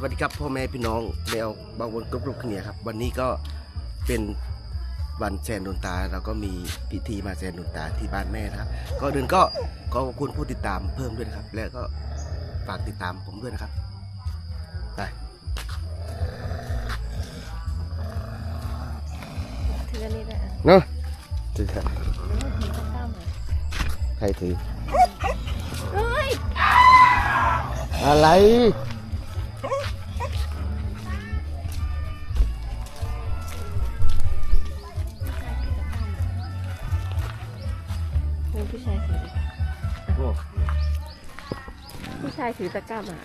สวัสดีครับพ่อแม่พี่น้องแนวบางวนกรุ๊ปๆគ្នាครับ วันนี้ก็เป็นวันแซนดนตาเราก็มีพิธีมาแซนดนตาที่บ้านแม่นะครับก็เดินก็ขอขอบคุณผู้ติดตามเพิ่มด้วยนะครับ และก็ฝากติดตามผมด้วยนะครับไปถืออันนี้ได้อะเนาะถือครับถือข้าวต้มอะใครถือเฮ้ยอะไร ชายถือตะกร้ามา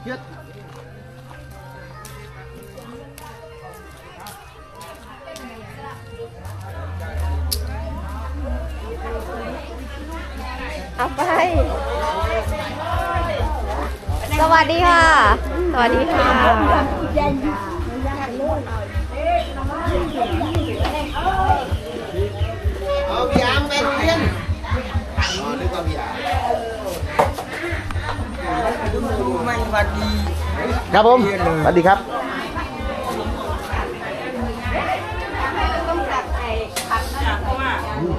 เชือดเอาไป สวัสดีค่ะ สวัสดีค่ะ ครับผมสวัสดีครับเพราะว่า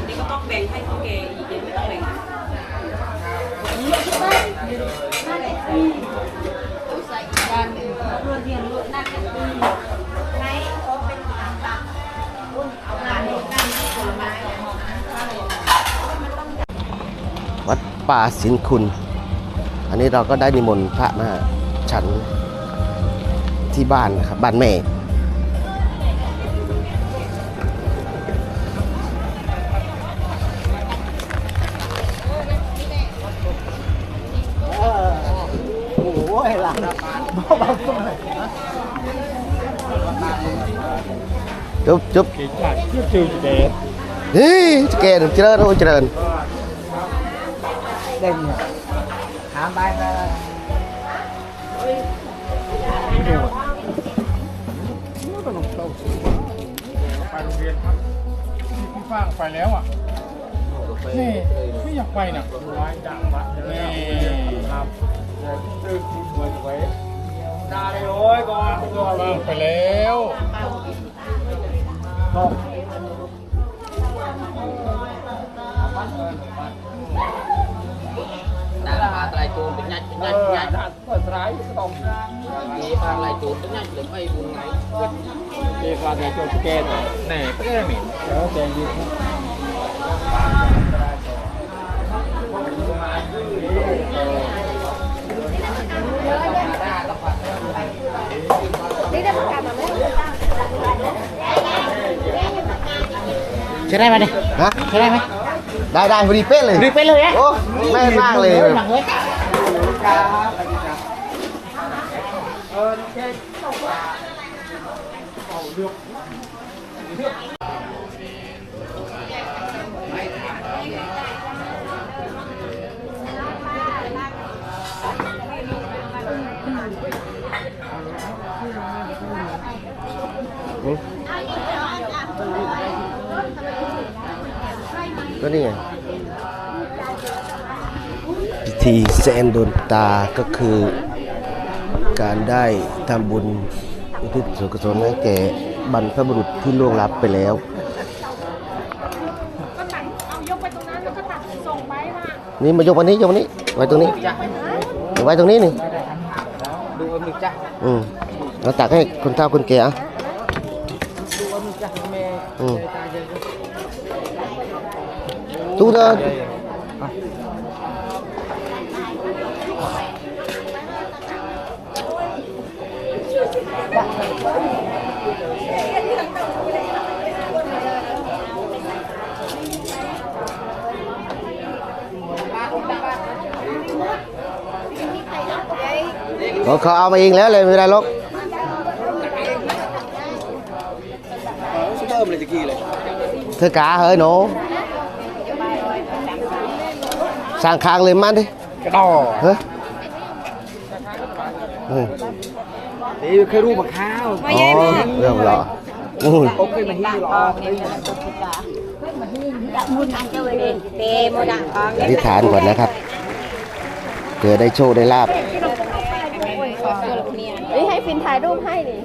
นี่ก็ต้องแบ่งให้เขาแกอีกเดี๋ยวไม่ต้องแบ่งวัดป่าสินคุณ อันนี้เราก็ได้นิมนต์พระมาฉันที่บ้านนะครับบ้านแม่จุ๊บจุ๊บชื่อชื่อเจ๊เฮ้ยเจริญเจริญโอ้เจริญเด่นเนี่ย ถามไปไปไปโรงเรียนครับพี่ฟางไปแล้วอะนี่ไม่อยากไปน่ะไว้ดังบัดนี่ครับซื้อที่สวยไว้ได้เลยโอ้ยก่อนก่อนไปแล้วก็ដាក់ មកថ្លៃជូនបញ្ញាច់ប เอ ញ្ញាច់ อบ ញ្ញាច់ ดัดก็สลายตรง នេះបានថ្លៃជូនបញ្ញាច់លើ3 4ថ្ងៃ เรียกว่าไงตัวสเกตแน่เปรี้ยนี่เดี๋ยวแกยืน นี่ได้ประกาศมาไหม ใช่ได้ไหมเนี่ย ฮะ ใช่ได้ไหม ได้ได้พอดีเป๊ะเลยรีบไปเลยอะโอ้แม่นมากเลยหลังเลย ก็นี่ไงพิธีแซนโดนตาก็คือการได้ทำบุญอุทิศส่วนกุศลให้แก่บรรพบุรุษที่ล่วงลับไปแล้วนี่มายกวันนี้ยกวันนี้ไว้ตรงนี้ไว้ตรงนี้นี่ดูเอามือจ้ะอืมเราตักให้คนเฒ่าคนแก่อะดูเอามือจ้ะแม่ อืมตายเยอะตู้เดินเขาเขาเอามาเองแล้วเลยไม่เป็นได้หรอกเติมเลยตะกี้เลยเธอกาเฮ้ยหนูสร้างคางเลยมันดิกระดอเฮ้ยอืมนี่เคยรู้มาข้าวอ๋อเรื่องหรออืมโอเคมาฮีหรออธิษฐานก่อนนะครับเกิดได้โชคได้ลาบเฮ้ยให้ฟินถ่ายรูปให้ดิ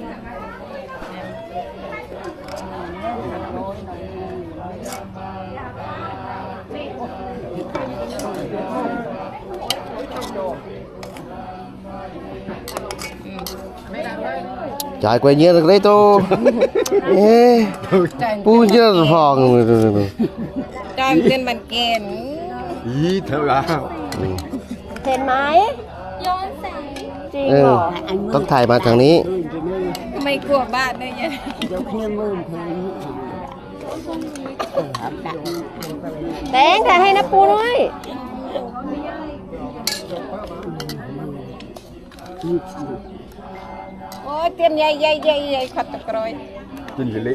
Trời quay nhiên được đấy tô Ê, Pu nhớ phòng จามเกินบันเกนอีเท่าแล้วเห็นไหมย้อนแสงจริงเอเหรออต้องถ่ายมาทางนี้ไม่กลัวบ้านเลยเนี่ยแตงถ่ายให้นะปูด้วยโอ้ยเตี ទៀតយាយយាយយាយខាត់តក្រយទិញលិ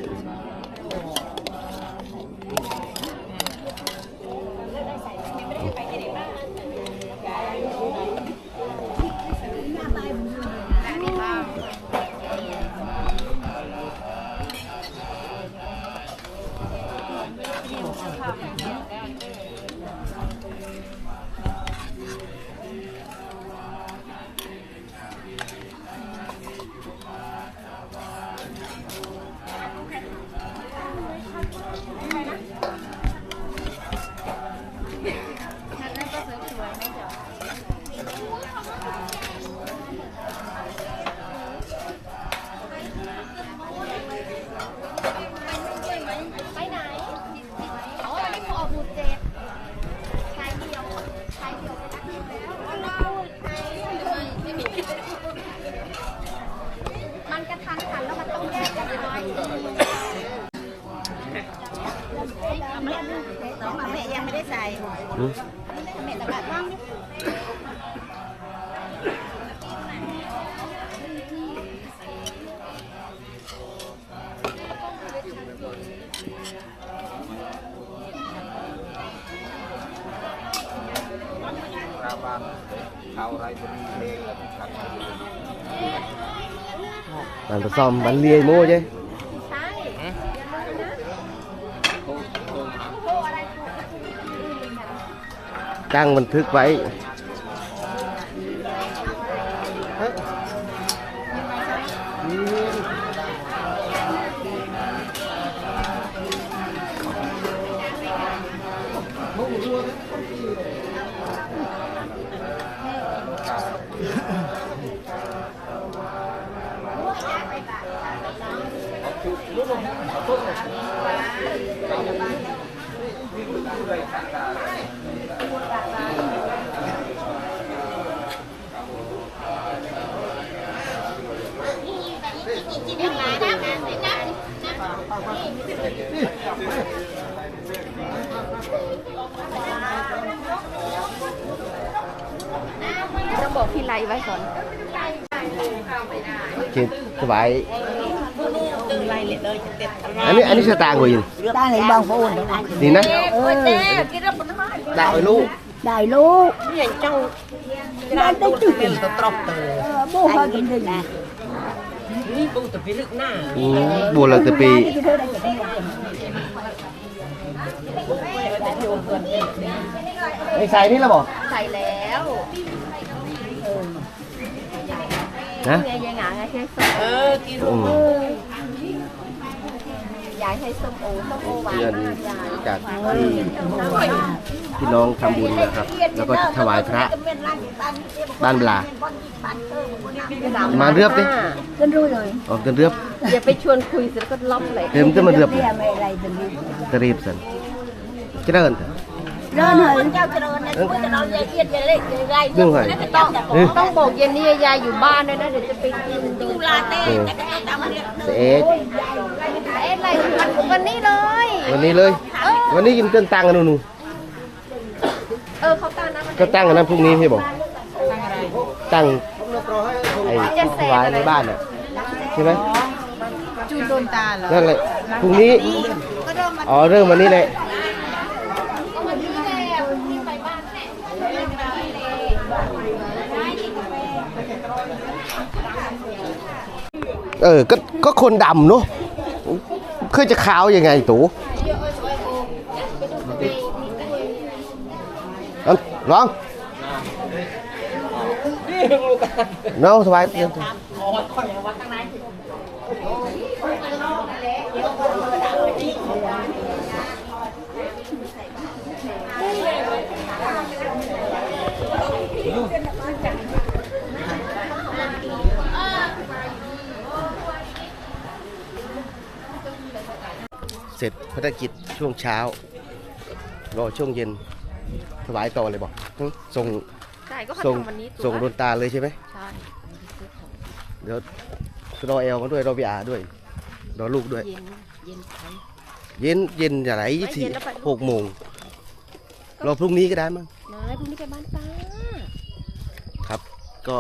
ส่แม่ตะกัดบ้าง Làm được xong bắn lia mua chứ Đang บันทึ ต้องบอกพี่ไลไว้ก่อนคิดสบายไล่เลยเลยจะเต็ดอันนี้อันนี้สตางค์กว่ายินได้ไหนบางปูนนี่นะเออดาวไอ้ลูกได้ลูกอย่างเจ้าได้ได้ตึกเป็นตัวตรอกเตอเออบูเขากินดึงนะ นี่ปูตะพิลึกหน้าอืมบัวลังตะปีที่เธอได้จะได้ไอ้ใส่นี่ละบอกใส่แล้วนะไงยายหงาไงใช้ส้มเออกินอืมยายให้ส้มโอส้มโอหวานเงินมากยายจากที่ พี่น้องทำบุญนะครับ แล้วก็ถวายพระบ้านบลามาเรือบดิก็รู้เลยออกกันเรือบอย่าไปชวนคุยเสร็จแล้วก็ล็อกเลยเติมจะมาเรือบเรียไม่อะไรเป็นรู้กระรีบสันจะเดินเถอะเดินเหยเจ้าจะเดินนะช่วยจะนอนยายเอียดยายเล็กยายไรเรื่องอะไรต้องต้องบอกเย็นนี้ยายอยู่บ้านด้วยนะเดี๋ยวจะไปกินดูลาเต้เออเอ๊ะเอ๊ะอะไรวันวันนี้เลย วันนี้เลย วันนี้กินเต้นตังกันนู่น เออเขาตั้งนะมันก็ตั้งกันนะพรุ่งนี้พี่บอก ตั้งไอ้ถวายในบ้านอะใช่ไหมจูนโดนตาเหรอนั่นแหละพรุ่งนี้อ๋อเริ่มวันนี้แหละเออก็ก็คนดำเนาะเคยจะขาวยังไงตู ลองลองน้องสบายเตรียมตัวเสร็จภารกิจช่วงเช้ารอช่วงเย็นถวายต่อเลยบอก ส่งใช่ก็ส่งทำวันนี้ส่งโดนตาเลยใช่ไหมใช่เดี๋ยวรอเอลมาด้วยรอพีอาด้วยรอลูกด้วย เย็นเย็นไป เย็นเย็นอย่าไหนไม่ยี่สิเย็นแล้วไปหกโมงรอพรุ่งนี้ก็ได้มั้งนายพรุ่งนี้ไปบ้านป้าครับ ก็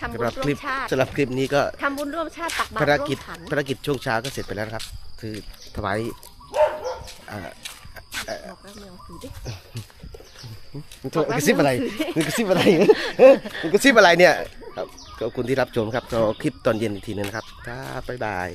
ทำบุสำญหรับร่วคลิมปชาติสำหรับคลิปนี้ก็ทำบุญร่วมชาติตักบาตรภารร่วกิจมขันภารกิจช่วงเช้าก็เสร็จไปแล้วนะครับ คือถวายอ่าบอกแล้วไม่เอาสื่อดิ มันกระซิบอะไรมันกระซิบอะไรมันกระซิบอะไรเนี่ยครับขอบคุณที่รับชมครับรอคลิปตอนเย็นอีกทีนึงนะครับครับบ๊ายบาย